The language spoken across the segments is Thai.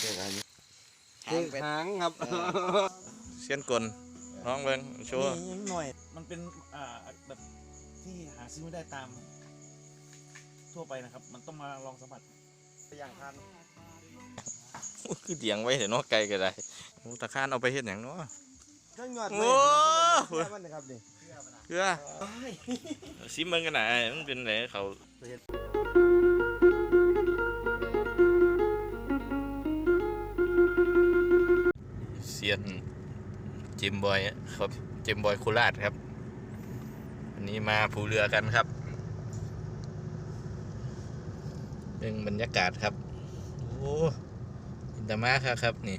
เด็กอะไรหางเป็ดหางครับเสียนกลน้องเบิ้งโชว์นี่ยังหน่อย มันเป็นอ่าแบบที่หาซื้อไม่ได้ตาม ทั่วไปนะครับ มันต้องมาลองสัมผัสอย่างทันคือเดียงไว้เดี๋ยวเนาะไกลก็ได้โอ้ตะข้านเอาไปเฮ็ดหยังเนาะเครื่องหยอดโอ้มันนะครับนี่เพื่อซิมเบิ่งกันหน่อยมันเป็นไรเขา ซียนจิมบอยครับจิมบอยโคราชครับวันนี้มาภูเรือกันครับเป็นบรรยากาศครับโอ้อินตามาครับครับนี่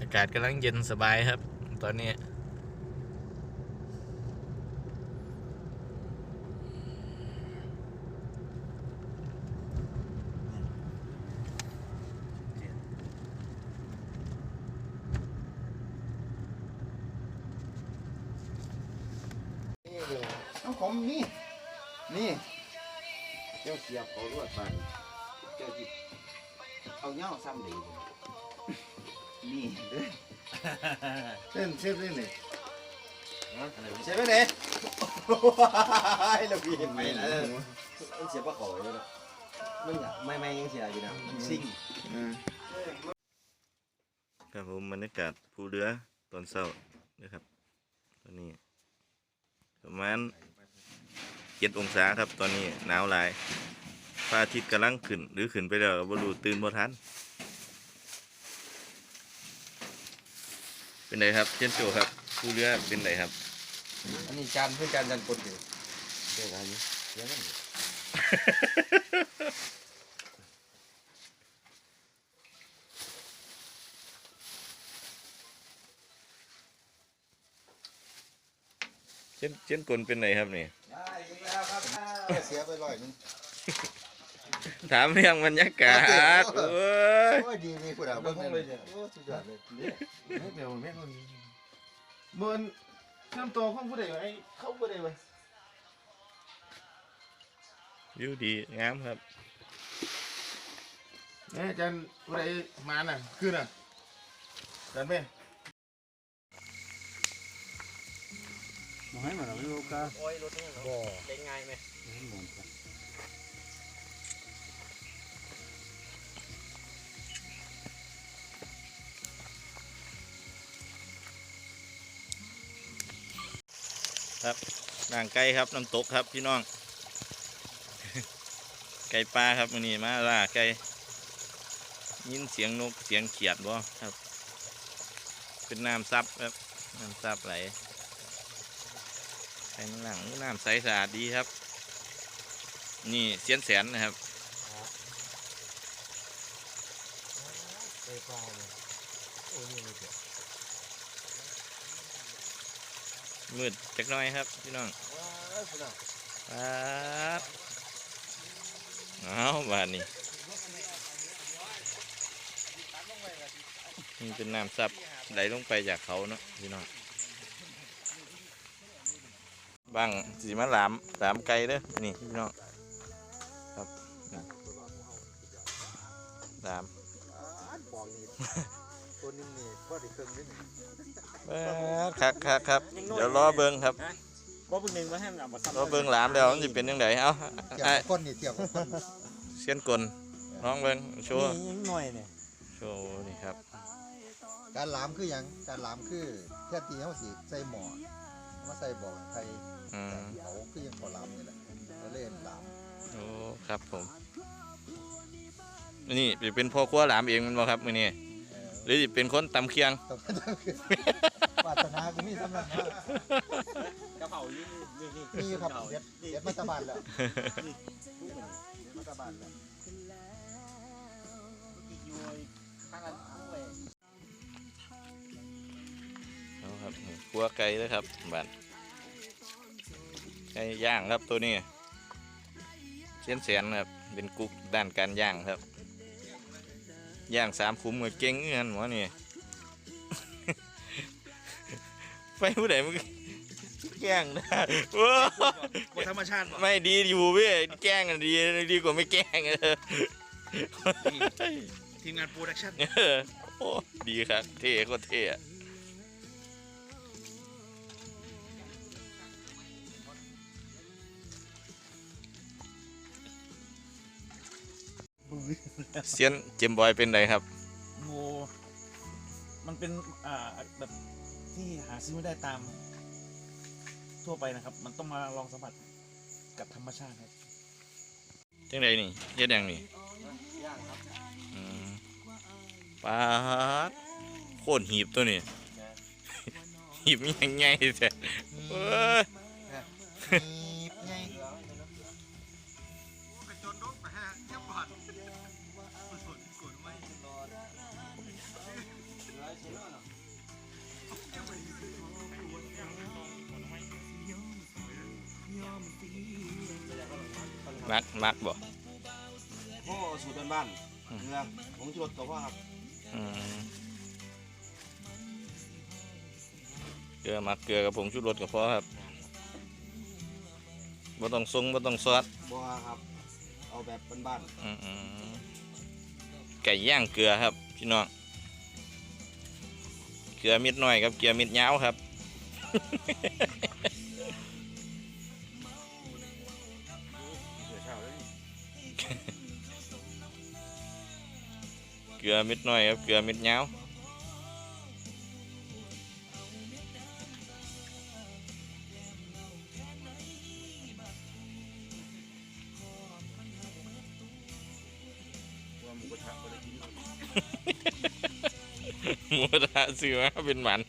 อากาศกำลังเย็นสบายครับ ตอนนี้ พี่เห็นไหมล่ะมันเสียบปะขอยเลยนะมันอยากไม่ไม่ยังเสียอยู่นะซิ่งครับผมบรรยากาศภูเรือตอนเช้านะครับ ตอนนี้ประมาณเจ็ดองศาครับ ตอนนี้หนาวหลายพระอาทิตย์กำลังขึ้น หรือขึ้นไปแล้วบ่รู้ตื่นบ่ทันเป็นไงครับเช่นโจครับภูเรือเป็นไงครับ อันนี้จานเพื่อจานจานกดอยู่ เด็กอะไรนี่เสียงมันเช่นเช่นกลเป็นไงครับนี่ได้อีกแล้วครับเสียไปร้อยหนึงถามเรื่องบรรยากาศโอ้ยโอ้ยดีนี่คุณอะเบิ่งเลยเนี่ยโอ้สุดยอดเลยเนี่ยไม่เปลี่ยนแม่นคนเหมือนเชื่อมต่อของผู้ใดไอ้เข้าผู้ใดไว้ วิวดีงามครับเนี่ยอาจารย์ผู้ใดมาน่ะคืนน่ะอาจารย์แม่มองให้มาเราไม่รู้ก็โอ้ยรถนี่บ่ได้ง่ายไหมครับนางไก่ครับน้ำตกครับพี่น้อง ไก่ปลาครับมันนี่มาล่าไก่ยินเสียงนกเสียงเขียดบ่ครับ เป็นน้ำซับครับน้ำซับไหลไก่หลังน้ำใสสะอาดดีครับ นี่เสียนแสนนะครับไปปลาเลยโอ้ยนี่เลยเดี๋ยวมืดจักน้อยครับพี่น้องว้าวคุณอะครับ เอาบาดนี้นี่เป็นน้ำซับไหลลงไปจากเขาเนาะพี่น้องบังสีมาหลามหลามไกลเด้อนี่พี่น้องครับนี่หลามปองนี่ตัวนึงนี่พอได้เครื่องนิดนึงเบิดครับครับครับเดี๋ยวรอเบิ้งครับ บ่เพิ่งหนึ่งมาให้มันเอามาซ้ำรอเบิ้งหลามแล้วมันจะเป็นยังไงเอ้าเทียบไอ้กับคนนี่เทียบกับคนเสียนกลน้องเบิ้งโชว์นี่ยังหน่อยเนี่ยโชว์นี่ครับ การหลามคือหยังการหลามคือแค่ตีเขาสิใส่หม้อมาใส่บ่อไทยอืม เขาคือยังบ่หลามนี่แหละก็เล่นหลามโอ้ครับผม นี่จะเป็นพ่อครัวหลามเองแมันบ่ครับมื้อนี้เออหรือสิเป็นคนตำเคียง ต้อง ต้องคือวาสนากูมีสำนักมากระเพรานี่นี่นี่มีอยู่ครับเด็ดเด็ดมาตะบานแล้วเด็ดมาตะบานแล้วอยู่ข้างกันด้วยเอาครับครัวไก่เลยครับบ้านไก่ย่างครับตัวนี้เสียนแสนครับเป็นกุ๊กด้านการย่างครับย่างสามคุ้มกับเก่งเงินหมอนี่ ไฟผู้ใดมึงแกล้งนะโอ้บนธรรมชาติบ่ไม่ดีอยู่เว้ยแกล้งกันดีดีกว่าไม่แกล้งเออทีมงานโปรดักชั่นเออโอ้ดีครับเท่โคตรเท่อะเซียนเจมบอยเป็นไรครับโมมันเป็นอ่าแบบ ที่หาซื้อไม่ได้ตามทั่วไปนะครับ มันต้องมาลองสัมผัสกับธรรมชาติครับจังไดนี่เฮ็ดหยังนี่ย่างครับอืมปาดโคตรหีบตัวนี้หีบมียังไงแท้เอ้ยหี มักมักบ่โอ้สูตรบ้านๆเกลือผงชูรสกับว่าครับอืมเกลือมักเกลือกับผงชูรสก็พอครับบ่ต้องทรงบ่ต้องซอสบัวครับ เอาแบบบ้านอืมไก่ย่างเกลือครับพี่น้องเกลือเม็ดน้อยกับเกลือเม็ดยาวครับเลือเม็ดน้อยครับเกลือเม็ดยาวว่าหมูกระทะบ่ได้กินหมูกระทะซื้อมาเป็นหมัน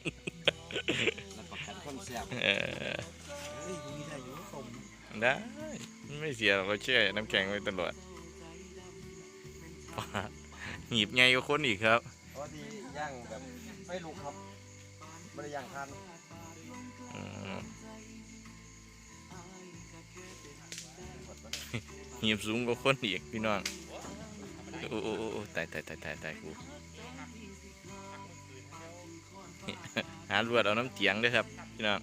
รับประกันความแซ่บเออเฮ้ยมีได้อยู่ต้มได้ ไม่เสียหรอกเราเชื่อน้ำแข็งไว้ตลอด หยิบไงก็คนอีกครับเพราะที่ย่างแบบไม่ลุกครับไม่ได้ย่างทานอืมหยิบสูงก็คนอีกพี่น้องโอ้โอ้โอ้โอ้ตายตายตายตายตายกูหาลวดเอาน้ำเตียงด้วยครับพี่น้อง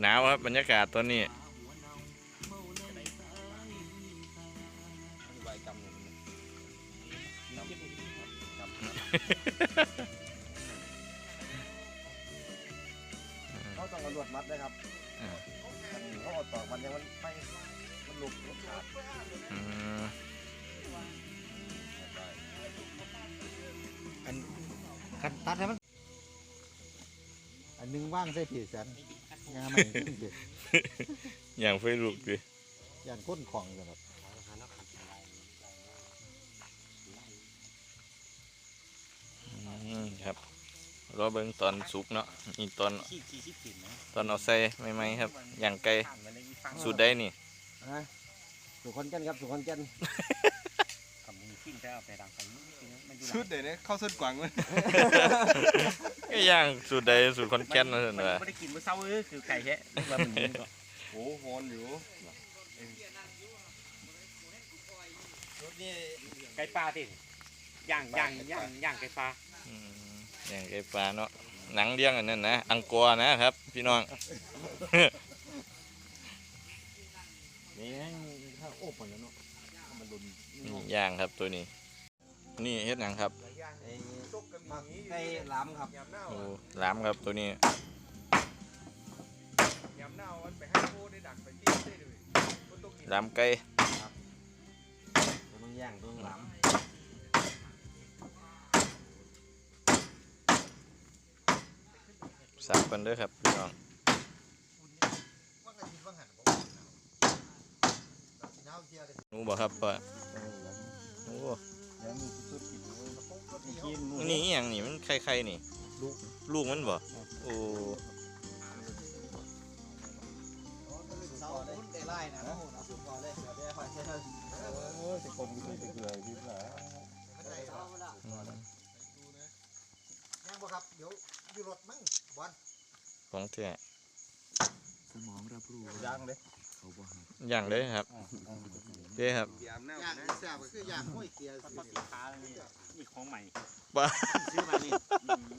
หนาวครับบรรยากาศตอนนี้ เขาต้องเอาลวดมัดด้วยครับอ่ามันเขาเอาตอกมันยังมันไม่มันลุกมันขาดอืมอันกันตัดให้มัน อันหนึงว่างใส่ผีสันงามันขึ้นดิอย่างไฟลุกดิ ย่านก้นของกันครับ อเบิ่งตอนสุกเนาะนี่ตอนขี้ขี้ขี้ถิ่นนะตอนเอาใส่ใหม่ๆครับ อย่างไก่สูตรได้นี่นะสุขอนแก่นครับสุขอนแก่นคำมึงขิ้งแต่เอาแต่ดังคำนี้มันอยู่หชุดเดี๋ยวนี้เข้าสุดกว่างมันก็ย่างสูตรใดสูตรคอนแก่นนั่นลังแหละไม่ได้กินเมื่อเช้าเออคือไก่แฮะว่ามันนี้ก็โอ้โหฮอนอยู่ชุดนี่ไก่ปลาติย่างย่างย่างย่างไก่ปลา อืมอย่างไก่ปลาเนาะหนังเลี้ยงอันนั้นนะอังกอร์นะครับ พี่น้องนี่ถ้าโอบมันแล้วเนาะมันดุนนี่ย่างครับตัวนี้ นี่เฮ็ดหยังครับไอ้มักไก่ล้ำครับยำเน่าโอ้ล้ามครับตัวนี้ยำเน่ามันไปให้โคได้ดักไปที่ได้เลยคนตกนี่ล้ามไก่ตัวมันย่างตัว สับกันเด้อครับพี่น้องำว่างอาทิตย์ว่างหันผมเน่าเทียเลยหนูบ่ครับว่าโอ้แล้วมีชุดกินเลยกินนี่อหย่างนี่มันไข่ๆนี่ ลูกลูกมันบ่โอ้ เสาพุ่นได้ไล่นะโอ้เอาสุกก่อนเลยเดี๋ยวได้ค่อยเช่โอ้ยจะกลมขึ้นไปเกลือพี่เหรอยังบ่ครับเดี๋ยวอยู่รถมั้งบอลของแท้ย่างเลยย่างเลยครับเด้ครับยำเน่าย่างนะแซ่บก็คือย่างห้อยเกียร์ปลาสีขาเลยนี่นี่ของใหม่บ้าซื้อมานี่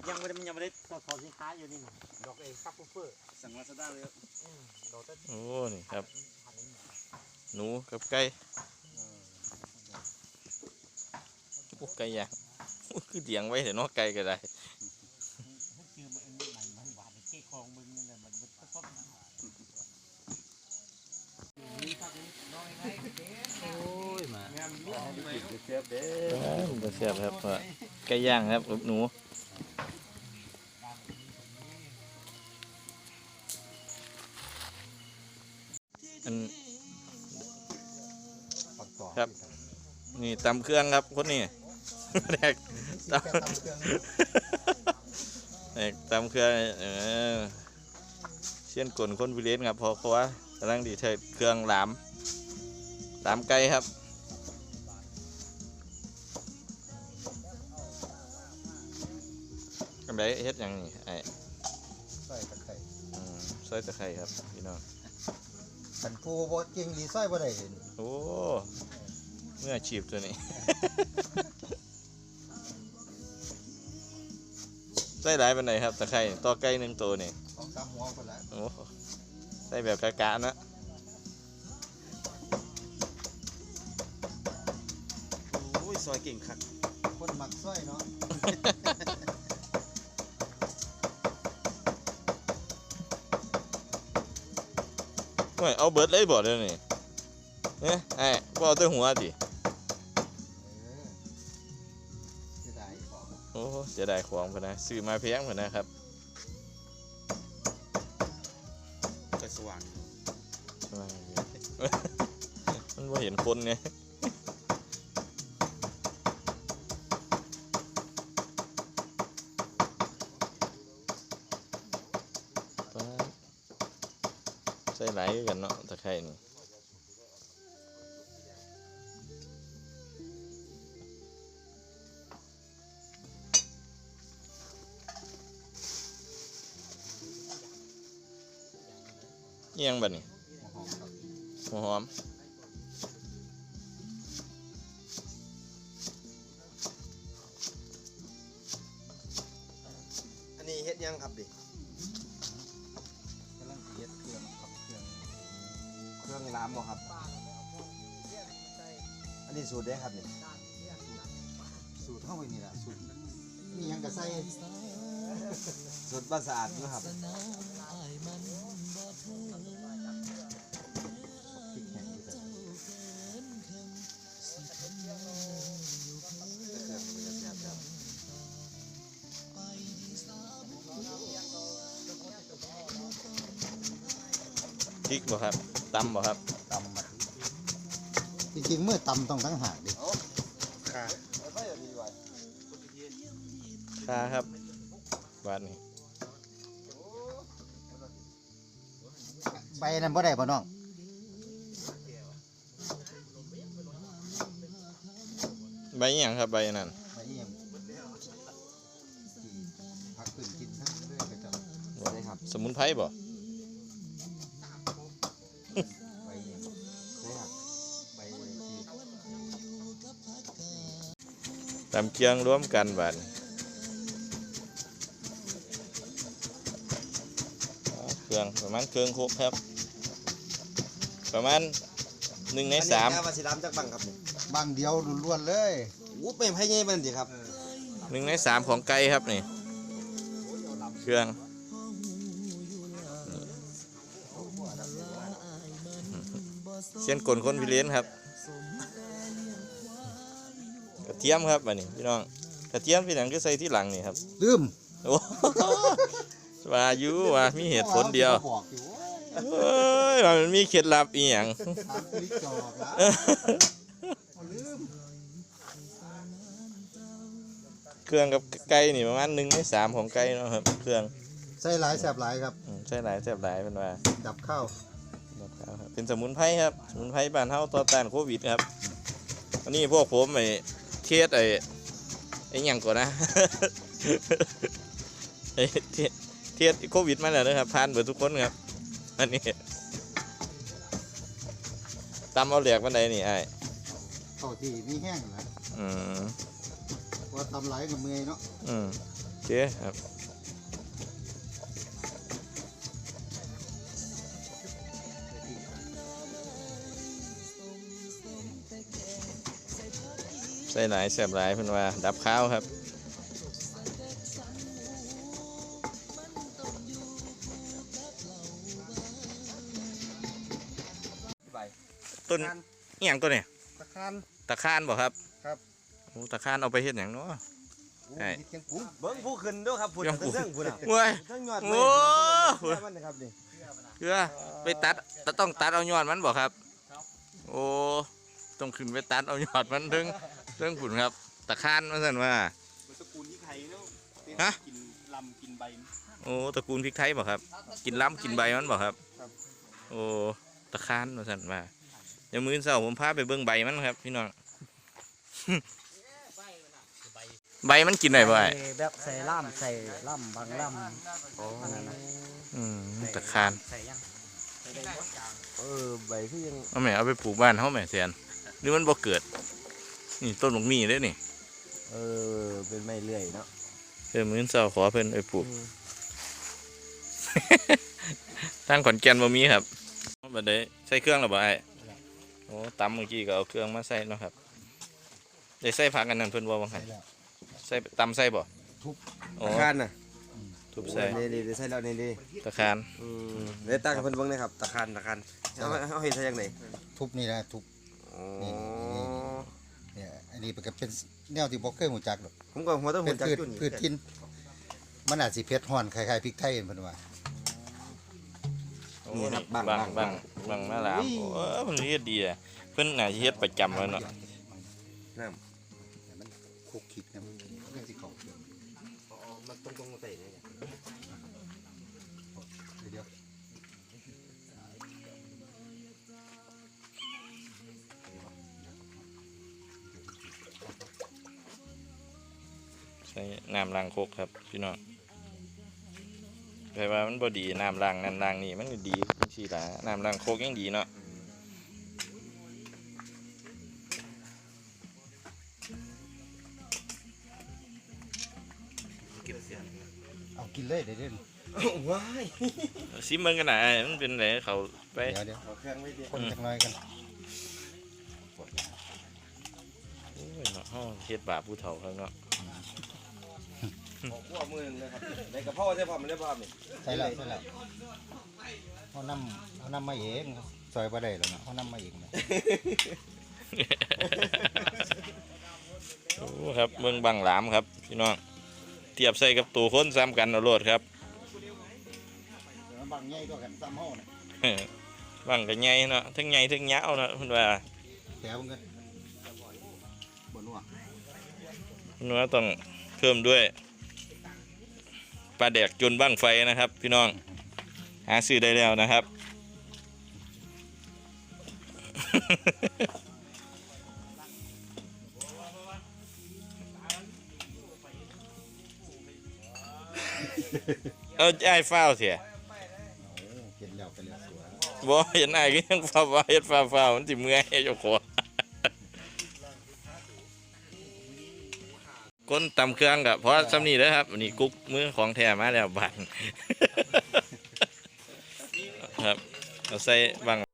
ยังไม่ได้มันยังไม่ได้สอดสอบสินค้าอยู่นี่นะดอกเองซับฟูเฟอร์สั่งลาซาด้าเลยครับอืมดอกต้นโอ้นี่ครับพันนี้หนูกับไก่โอ้ไก่ย่างโอ้คือเลี้ยงไว้เถอะเนาะไก่ก็ได้ คือมันใหม่มันหวานเก้คองมึงนี่แหละมันมันก็ต้นนะ โอ้ยมาเสียบบ่เสียบครับว่าไก่ย่างครับกับหนูอันครับ นี่ตำเครื่องครับคนนี้แรกตำแรกตำเครื่องเออเชียนกลคนวิเลนครับเพอเขาว่ากำลังดีเทเครื่องหลาม หลามไก่ครับกำไรเฮ็ดหยังนี่ไอ้ใส่ตะไคร้อืมซอยตะไคร้ครับพี่น้องขันผู้บ่เก่งดีใส่บ่ได้เห็นโอ้เมื่ออาชีพตัวนี้ ใส่หลายปานใดครับตะไคร้ต่อไก่หนึ่งตัวนี่ของตามหัวคนละโอ้ใส่แบบกะกะนะ ซอยเก่งคักคนมักซอยเนาะโอ้ยเอาเบิดเลยบ่เดี๋ยวนี้เนี่ยไอ้บ่เอาแต่หัวดิเออเสียดายของโอ้เสียดายของพุ่นนะซื้อมาแพงพุ่นนะครับซอยสว่าง มันบ่เห็นคนไง ใส่ไหลกันเนาะตะไคร่นี่เอียงแบบนี้หอมครับหัวหอม สูตรได้ครับนี่สูตรเท่าไปนี่ล่ะสูตรมีหยังก็ใส่สูตรบ้านสะอาดนะครับพริกแห้งอยู่ใส่เครื่องมันจะแซ่บครับพริกบ่ครับตำบ่ครับตำมา จริงๆเมื่อตำต้องทั้งหากดิค่ะคาครับบาดนี่ใบนั้นบ่ได้ป่ะน้องใบอหย่างครับใบนั่นใบนี้ยังพักตื่นกินทั้งเรื่องไปจังบ่สมุนไพรบ่ใบ ตำเคียงรวมกันบาดนี่อ๋อเครื่องประมาณเครื่องครบครับ ประมาณหนึ่งในสามอันนี้แค่ว่าสิรามจากบังครับนี่บางเดียวล้วนๆเลยอู้เป็นไพ่เงี้ยมันสิครับหนึ่งในสามของไก่ครับนี่เครื่องเส้นกลคนพิเรนครับ ทียมครับอันนี้พี่น้องกระเทียมพี่หนังก็ใส่ที่หลังนี่ครับลืมโอ้ว่าอยู่ว่ามีเหตุผลเดียวบอกอยู่ว่าเอ้ยว่ามันมีเคล็ดลับอีหยังถามคลิกจอกละเอาลืมเครื่องกับไก่นี่ประมาณหนึ่งในสามของไก่เนาะครับ เครื่องใส่หลายแสบหลายครับ อืมใช่หลายแซ่บหลายเป็นว่า ดับข้าวครับเป็นสมุนไพรครับ สมุนไพรบ้านเฮาต่อต้านโควิดครับ อันนี้พวกผมไอ้ เทศไอ้ไอ้หยังก่อนนะไอ้เทศเทศโควิดมาแล้วนะครับผ่านเบิดทุกคนครับอันนี้ตำเอาเหลียกวันใดนี่ไอ้เข้าที่มีแห้งนะอืมว่าทำหลายกับเมอยเนาะอืมเคครับ ใส่หลายแสบหลายเพิ่นว่า ดับข้าวครับต้นอหย่างตัวเนี่ยตะคานตะคานบ่ครับ ครับโอ้ตะคานเอาไปเฮ็ดหยังเนาะใช่เชียงกุ้งเบิ้งผู้ขึ้นด้วยครับผู้ยังผู้เรื่องผู้น่ะเว้ยเรื่องยอดโอ้ไม่มันนะครับนี่เพื่อไปตัดตต้องตัดเอายอดมันบ่ครับ โอ้ต้องขึ้นไปตัดเอายอดมันถึง ถึงผุนครับ ตะคานมาสั่นว่ามันตระกูลที่ไทยเนาะฮะกินลำกินใบ โอ้ตระกูลพริกไทยบ่ครับ กินล้ำกินใบมันบ่ครับ โอ้ตะคานมาสั่นว่าเดี๋ยวมื้อเช้าผมพาไปเบิ่งใบมันครับ พี่น้องใบมันกินได้บ่ไอ้แบบใส่ล่ามใส่ล่ามบางล่ามอันนั้นนะอืมตะคานใส่ยังเออใบคือยังเอาแม่เอาไปปลูกบ้านเฮาแม่แสนหรือมันบ่เกิด นี่ต้นหมกมีเด้อนี่ เออ เป็นไม้เลื่อยเนาะเออมื้อเช้าขอเพิ่นไปปลูกอืมทางขอนแก่นบ่มีครับบัดนี้ใส่เครื่องแล้วบ่ไอ้โอ้ตำเมื่อกี้ก็เอาเครื่องมาใส่เนาะครับได้ใส่ผักอันนั้นเพิ่นบ่บังคันใส่ตำใส่บ่โอ้ตะคานน่ะทุบใส่นี่นี่ใส่แล้วนี่นี่ตะคานอืมเดี๋ยวตั้งให้เพิ่นเบิ่งนะครับตะคานตะคานเอาเอาเห็นใส่ยังไงทุบนี่นะทุบอ๋อนี่เนี่ยอันนี้มันก็เป็นแนวที่บ่เคยหูจักหรอกผมก็หัวต้องเป็หันวจักพืชจุ่นพืชทินมันอาจสิเผ็ดฮ้อนคล้ายๆพริกไทยเพิ่นว่าโอ้นี่บังบังบังบังมาลามโอ้เพิ่นเฮ็ดดีอะเพิ่นน่าสิเฮ็ดประจำแล้วเนาะน้แต่มันคลุกคลิกนะมันเรื่องสิเข้าเครื่องำมันตรงๆใส่เลย ใส่น้ำล้างโคกครับพี่น้องแปลว่ามันบ่ดีน้ำล้างนั่นล้างนี่มันก็ดีจังซี่ล่ะน้ำล้างโคกยังดีเนาะเอากินเลยเดี๋ยวเดี๋ยวว้ายซิมเบิ่งกันน่ะอ้ายมันเป็นไดเขาไปเดี๋ยวเดี๋ยวเอาเครื่องไว้ดิคนจักหน่อยกันโอ้ยเนาะเฮาเฮ็ดบาปผู้เฒ่าครับเนาะ ขอขั้วมือหนึงเลยครับในกระเพาะใช่พอมันได้พอนี่ใส่แล้วใส่แล้วเขานำเขานำมาเองซอยบ่ได้แล้วเนาะเขานำมาเองนะโอ้ครับเบิ่งบังหลามครับพี่น้องเทียบใส่กับตัวคนซ้ำกันเอาโลดครับ บางใหญ่ก็กันซ้ำเฮาน่ะบังก็ใหญ่เนาะทั้งใหญ่ทั้งยาวเนาะเพิ่นว่าแต่เบิ่งกันบ่นัวเพิ่นว่าต้องเพิ่มด้วย ปลาแดกจนบังไฟนะครับ พี่น้องหาซื้อได้แล้วนะครับ เอาใจายฟ้าวเสียโอ้เห็นแล้วไปแล้วสวยบ่เห็นไอ้ายก็ยังฟ้าวๆเฮ็ดฟ้าวๆมันสิเมื่อยเจ้าของ ก้นตำเครื่องกับเพราะสำนีเลยครับนี่กุ๊กมือของแท้มาแล้วบังครับเอาใส่บัง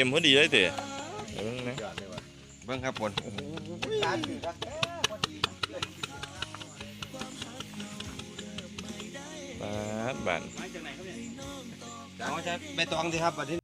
ต็มพอดีเลยเต๋เดี๋ยวนะเบิ่งครับผลการถือรักบาดบานเอาจะใบตองสิครับบัดนี้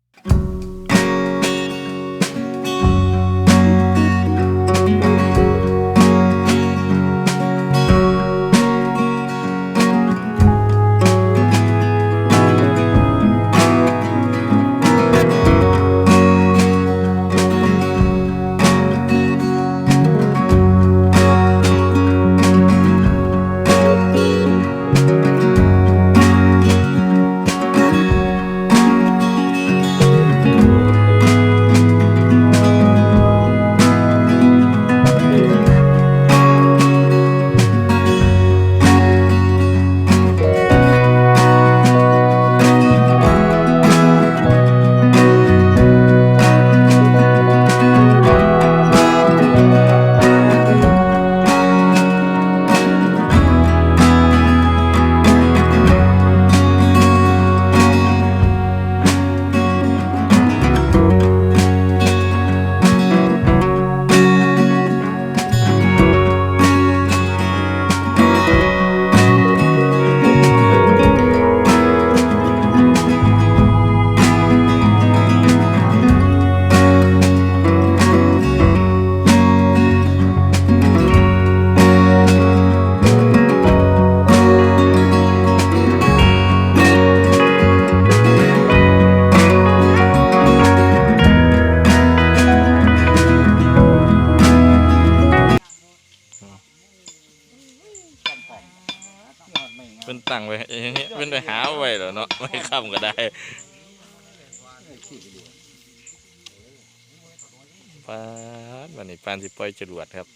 ดวันนี้ปานสิปล่อยจรวดครับ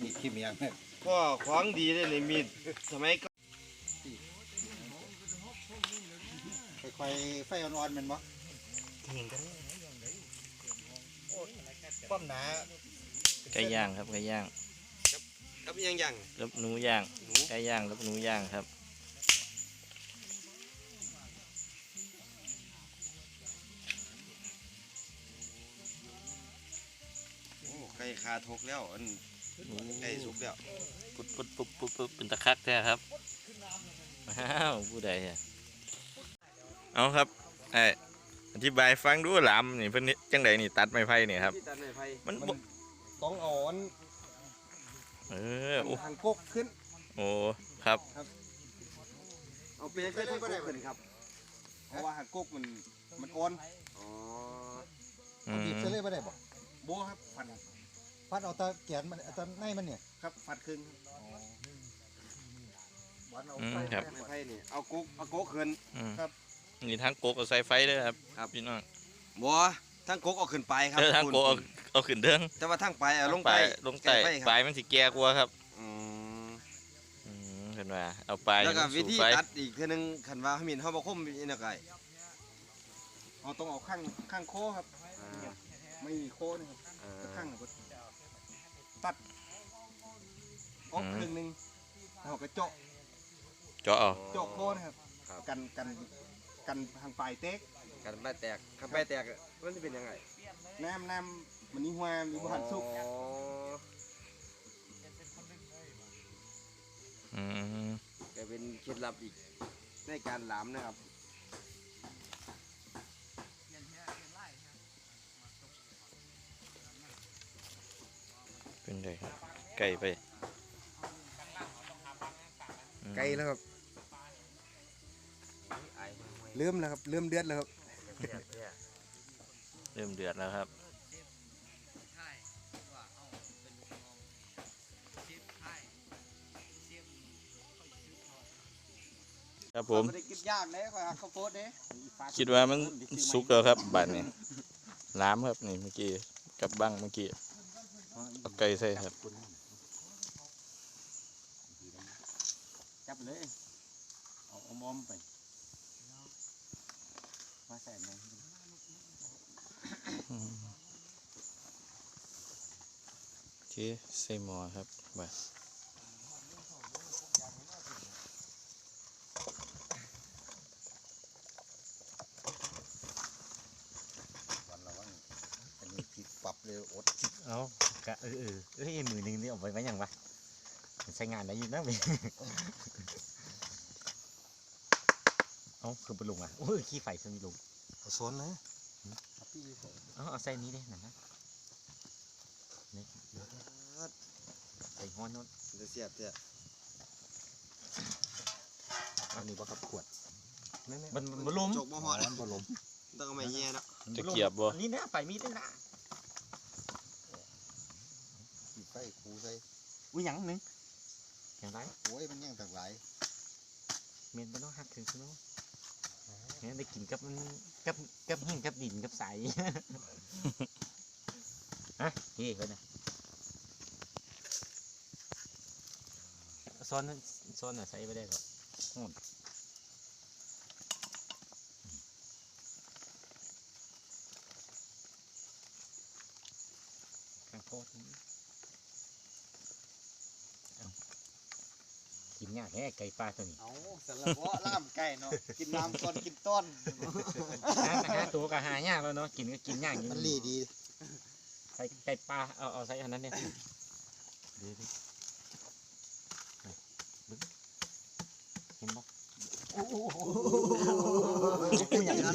นี่คิมยังเนี่ยพ่อของดีเลยนี่มีดสมัยก่อนค่อยๆไฟอ่อนๆแมันบ่ป้อมหนาไก่ย่างครับไก่ย่างกับยังยังแล้วหนูย่างไก่ย่างแล้วหนูย่างครับาทกแล้วอันไก่สุกแล้วปุ๊บปุ๊บปุ๊บปุ๊บปุ๊บเป็นตะคักแท้ครับอ้าวผู้ใดอะเอาครับไอ้อธิบายฟังดูหลามนี่เพิ่นนี่จังไดนี่ตัดไม้ไผ่นี่ครับ ที่ตัดไม้ไผ่มันมันบ่ต้องเอ่อนเออโอ้ทางกกขึ้น โอ้ครับ เอาเปรย์ใส่ทั้งคู่ขึ้นครับ เพราะว่าหักกกมันมันอ่อนอ๋ออืเอาบีบมใส่เลยบ่ได้บ่โบ้ครับฟัน ฟัดเอาตะแกนมันเอาตะในมันเนี่ยครับฟัดขึ้นวัดเอาอืมไฟครับไม้ไผ่นี่เอากกเอากกขึ้น อืมนี่ทั้งโกกเอาใส่ไฟเด้อครับครับ พี่น้องบ่ทั้งกกเอาขึ้นไปครับเออทั้งโกกเอาเอาขึ้นเด้งแต่ว่าทั้งไปเอาลงไปลงใต้ไฟปคลารับยมันสิแก่กว่าครับอืมอืมเห็นว่าเอาปลายแล้วก็มันวิสู่ธีไฟตัดอีกเทีนึงขันว่าเขามีนเขาบ่คมอีนักไก่เอาต้องเอาข้างข้างโคครับ ไม่มีโคนะครับข้าง ตัดออกครึ่งหนึงเอากระเจาะเจาะเอาเจาะโคนะครับ กันกันกันทางปลายเต็กกันใบแตกขับใบแตกมันจะเป็นยังไงน้ำน้ำมันนี่หัวมีบุหันสุกอ๋ออืมก็เป็นเคล็ดลับอีกในการหลามนะครับ เป็นไงครับไก่ไปอืมไกลแล้วครับเริ่มแล้วครับเริ่มเดือดแล้วครับเริ่มเดือดแล้วครับ ครับผม ไม่ได้กินยากเลยคอยหักข้าวโพดเด้คิดว่ามันสุกแล้วครับบัดนี้ล้ามครับนี่เมื่อกี้กับบังเมื่อกี้เอา ไก่ใส่ครับ จับเลย เอาเอามอมไป มาใส่ในที่ใส่หมอครับบัด เอากะเออเออเอ้ยมือหนึงนี่เอาไว้ไว้ยังวะมันใช้งานได้อยู่นะเว้ยเอาคือไปลงอะโอ้ยขี้ไฟซะนี่ลงเอาสนนะเอาเอาใส่นี้ดินั่นนะนี่ใส่ห้อนโนู้นจะเสียบเด้ออันนี้ว่าครับขวดแม่นมันมันบ่ล้มจกบ่ฮอดมันบ่ลมต้องเอาไม้แย่เนาะจะเกียบบ่อันนี่นะไปมีดด้วยนะ ขีดไฟคูใส่ อุ้ยหยังหนึงอย่างไรโอ้ยมันยังต่างหลายเมนมันต้องหักถึงใช่ไหมเนี่ยได้กินกับมันกับกับหินกับดินกับใสฮะเฮ้ยเฮ้ยนะซ้อนนั้นซ้อนอะใส่ไปได้ก่อนอืมข้างโคตรนี่เอากิน ยากแค่ไก่ปลาตัวนี้เอาสารพัดล่ามไก่เนาะกินน้ำก่อนกินต้นหาหาตัวก็หายากแล้วเนาะกินก็กินยากอยู่มันรีดีใส่ไก่ปลาเอาเอาใส่อันนั้นเนี่ยเดี๋ยวดิไปบึ้งเห็นบ่โอ้โหอย่างนั้น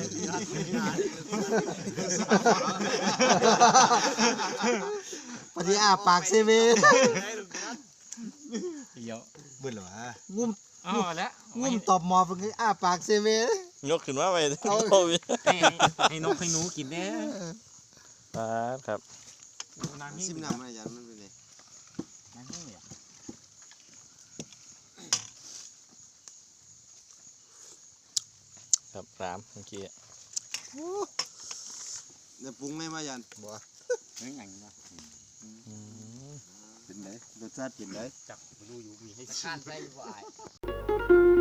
ปฏิอาปากเซเว่น เดี๋ยวเบิ่นเหรอวะงุ้มอ๋อแล้วงุ่มตอบหมอเป็นไงอ้าปากเซเว่นยกขึ้นมาไว้เอาโอ้ยให้ให้ให้นกให้หนูกินแน่ปาดครับน้ำนี่ซิมน้ำมันอาจารย์มันเป็นไงน้ำนี่เนี่ยครับสามเมื่อกี้เดี๋ยวปรุงเลยมาอาจารย์บ่เฮ้ยอย่างนี้วะอืม เป็นไรรสชาติเป็นไรจับมาดูอยู่มีให้ชิมาไหว